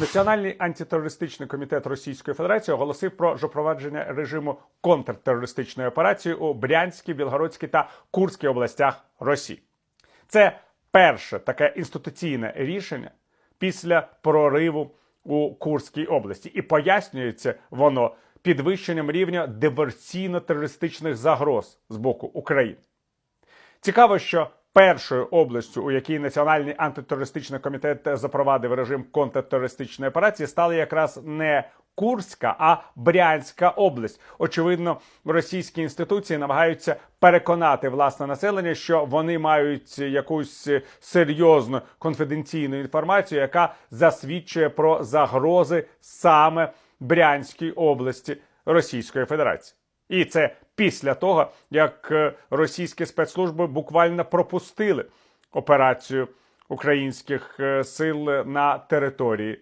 Національний антитерористичний комітет Російської Федерації оголосив про запровадження режиму контртерористичної операції у Брянській, Білгородській та Курській областях Росії. Це перше таке інституційне рішення після прориву у Курській області, і пояснюється воно підвищенням рівня диверсійно-терористичних загроз з боку України. Цікаво, що першою областю, у якій Національний антитерористичний комітет запровадив режим контртерористичної операції, стала якраз не Курська, а Брянська область. Очевидно, російські інституції намагаються переконати власне населення, що вони мають якусь серйозну конфіденційну інформацію, яка засвідчує про загрози саме Брянській області Російської Федерації. І це після того, як е, російські спецслужби буквально пропустили операцію українських е, сил на території